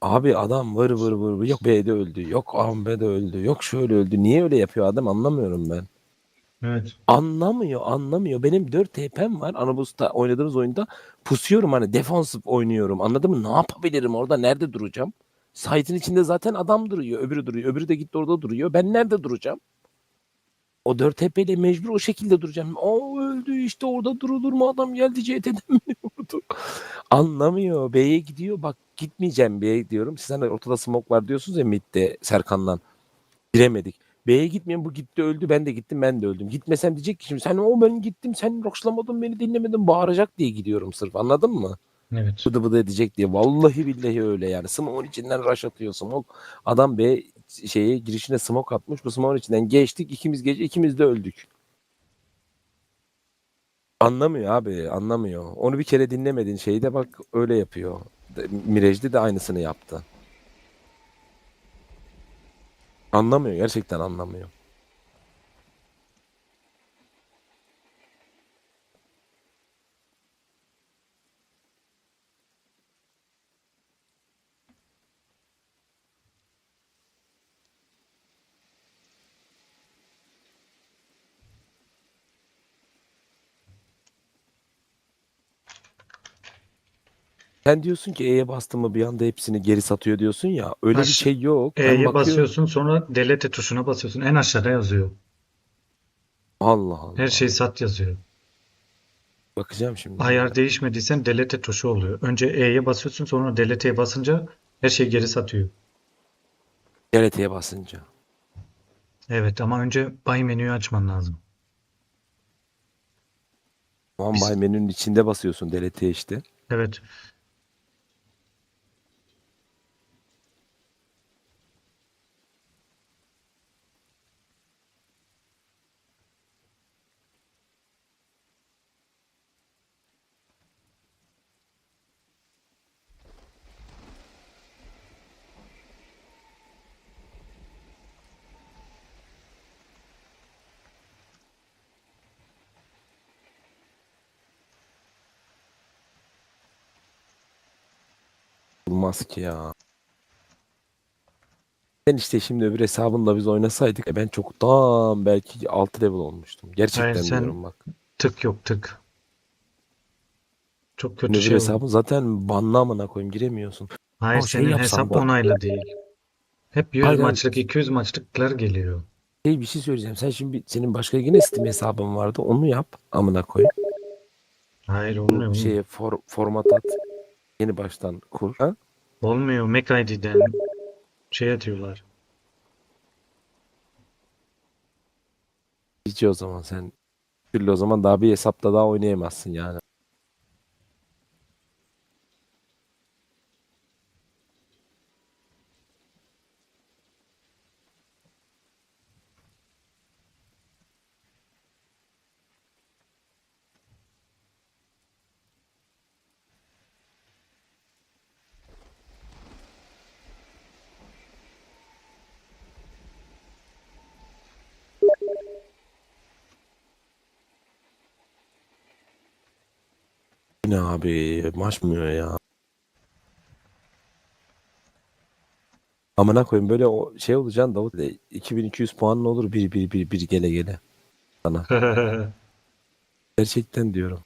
Abi adam vır vır vır vır. Yok B'de öldü. Yok B'de öldü. Yok şöyle öldü. Niye öyle yapıyor adam anlamıyorum ben. Evet. Anlamıyor anlamıyor. Benim 4 TP'm var. Anabus'ta oynadığımız oyunda pusuyorum hani defansif oynuyorum. Anladın mı? Ne yapabilirim orada? Nerede duracağım? Site'in içinde zaten adam duruyor. Öbürü duruyor. Öbürü de gitti orada duruyor. Ben nerede duracağım? O 4 TP ile mecbur o şekilde duracağım. O öldü işte orada durulur mu adam geldi CT'den beni vurdu. Anlamıyor. B'ye gidiyor. Bak gitmeyeceğim B'ye diyorum. Siz hani ortada smoke var diyorsunuz ya midde Serkan'dan. Giremedik. B'ye gitmeyen bu gitti öldü ben de gittim ben de öldüm. Gitmesem diyecek ki şimdi sen o ben gittim sen roşlamadın beni dinlemedin bağıracak diye gidiyorum sırf anladın mı? Evet. Bıdı bıdı edecek diye. Vallahi billahi öyle yani. Smoke'un içinden rush atıyor smoke. Adam B şeye girişine smoke atmış. Bu smoke'un içinden geçtik. ikimiz gece ikimiz de öldük. Anlamıyor abi anlamıyor. Onu bir kere dinlemedin şeyde bak öyle yapıyor. De- Miraj'de de aynısını yaptı. Anlamıyor gerçekten anlamıyor. Sen diyorsun ki E'ye bastın mı bir anda hepsini geri satıyor diyorsun ya. Öyle bir şey yok. Ben E'ye bakıyorum. basıyorsun sonra delete tuşuna basıyorsun. En aşağıda yazıyor. Allah Allah. Her şey sat yazıyor. Bakacağım şimdi. Ayar değişmediysen delete tuşu oluyor. Önce E'ye basıyorsun sonra delete'ye basınca her şey geri satıyor. GLT'ye basınca. Evet ama önce buy menüyü açman lazım. Tamam Biz- bay menünün içinde basıyorsun delete'ye işte. Evet. Olmaz ki ya. Ben işte şimdi öbür hesabınla biz oynasaydık e ben çoktan belki 6 level olmuştum. Gerçekten Hayır, sen- diyorum bak. Tık yok tık. Çok kötü Öbür şey oldu. hesabın zaten banlı amına koyayım giremiyorsun. Hayır Ama şey senin yapsam hesap bu- onaylı değil. Hep 100 Hayır, hayır. maçlık 200 maçlıklar geliyor. Şey bir şey söyleyeceğim. Sen şimdi senin başka yine Steam hesabın vardı. Onu yap amına koy. Hayır olmuyor. Oğlum. şeye for, format at. Yeni baştan kur. Ha? Olmuyor. Mac ID'den şey atıyorlar. Hiç o zaman sen. Türlü o zaman daha bir hesapta daha oynayamazsın yani. Yine abi maçmıyor ya. Amına koyayım böyle o şey olacaksın Davut. de 2200 puanın olur bir bir bir bir gele gele. Sana. Gerçekten diyorum.